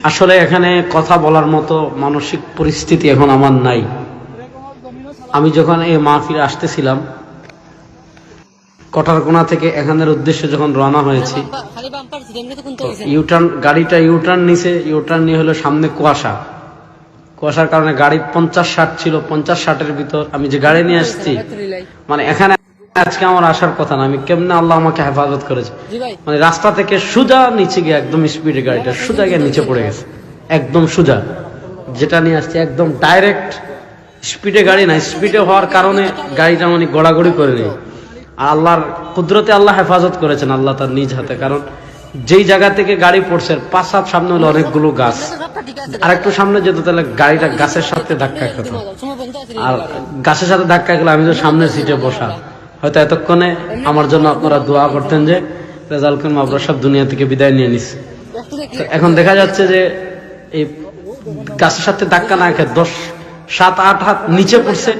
আসলে এখানে কথা বলার মতো মানসিক পরিস্থিতি এখন আমার নাই। আমি যখন এই মাহফিলে আসতেছিলাম, কটারকোনা থেকে এখানের উদ্দেশ্যে যখন রওনা হয়েছি ইউটার্ন গাড়িটা ইউটার্ন নিছে। ইউটার্ন নিয়ে হলো সামনে কুয়াশা। কুয়াশার কারণে গাড়ি পঞ্চাশ ষাট ছিল, পঞ্চাশ ষাটের ভিতর আমি যে গাড়ি নিয়ে আসছি মানে এখানে আজকে আমার আসার কথা না আমি কেমনে আল্লাহ আমাকে হেফাজত করেছে? মানে রাস্তা থেকে সুজা নিচে গিয়ে একদম স্পিডে গাড়িটা সুজা গিয়ে নিচে পড়ে গেছে। একদম সুজা। যেটা নিয়ে আসছে একদম ডাইরেক্ট স্পিডে গাড়ি না স্পিডে হওয়ার কারণে গাড়িটা মানে গড়াগড়ি করে নেই। আর আল্লাহর কুদরতে আল্লাহ হেফাজত করেছেন আল্লাহ তার নিজ হাতে। কারণ যেই জায়গা থেকে গাড়ি পড়ছে পাঁচ সাত সামনে হলো অনেকগুলো গাছ। আর একটু সামনে যেত তাহলে গাড়িটা গাছের সাথে ধাক্কা খেত। আর গাছের সাথে ধাক্কা গেলে আমি তো সামনের সিটে বসা। হয়তো এতক্ষণে আমার জন্য আপনারা দোয়া করতেন যে রেজাল্ট খান মাবরা সব দুনিয়া থেকে বিদায় নিয়ে তো এখন দেখা যাচ্ছে যে এই গাছের সাথে ধাক্কা না খেয়ে দশ সাত আট হাত নিচে পড়ছে।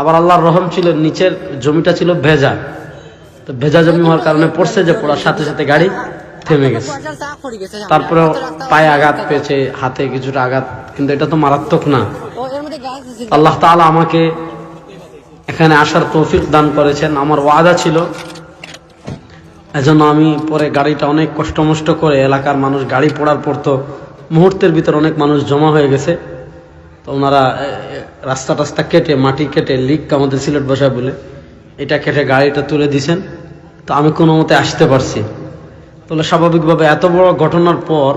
আবার আল্লাহর রহম ছিল নিচের জমিটা ছিল ভেজা। তো ভেজা জমি হওয়ার কারণে পড়ছে যে পড়ার সাথে সাথে গাড়ি থেমে গেছে। তারপরে পায়ে আঘাত পেয়েছে হাতে কিছুটা আঘাত কিন্তু এটা তো মারাত্মক না। আল্লাহ তাআলা আমাকে এখানে আসার তৌফিক দান করেছেন। আমার ওয়াদা ছিল, এজন্য আমি পরে গাড়িটা অনেক কষ্ট মষ্ট করে এলাকার মানুষ গাড়ি পড়ার পর তো মুহূর্তের ভিতর অনেক মানুষ জমা হয়ে গেছে। তো ওনারা রাস্তা টাস্তা কেটে, মাটি কেটে লিক আমাদের সিলেট বসায় বলে এটা কেটে গাড়িটা তুলে দিছেন। তো আমি কোনো মতে আসতে পারছি। তাহলে স্বাভাবিকভাবে এত বড় ঘটনার পর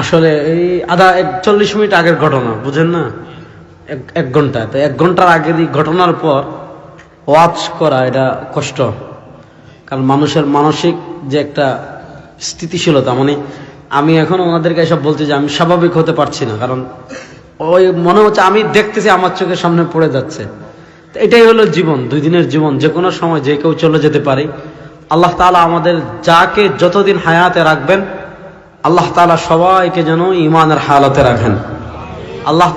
আসলে এই আধা একচল্লিশ মিনিট আগের ঘটনা, বুঝেন না? এক ঘণ্টা। তো এক ঘণ্টার আগের ঘটনার পর ওয়াচ করা এটা কষ্ট। কারণ মানুষের মানসিক যে একটা স্থিতিশীলতা মানে আমি এখন ওনাদেরকে এসব বলতে যে আমি স্বাভাবিক হতে পারছি না, কারণ ওই মনে হচ্ছে আমি দেখতেছি আমার চোখের সামনে পড়ে যাচ্ছে। এটাই হলো জীবন, দুই দিনের জীবন, যে কোনো সময় যে কেউ চলে যেতে পারে। আল্লাহ তালা আমাদের যাকে যতদিন হায়াতে রাখবেন, আল্লাহ তালা সবাইকে যেন ইমানের হালতে রাখেন। আল্লাহ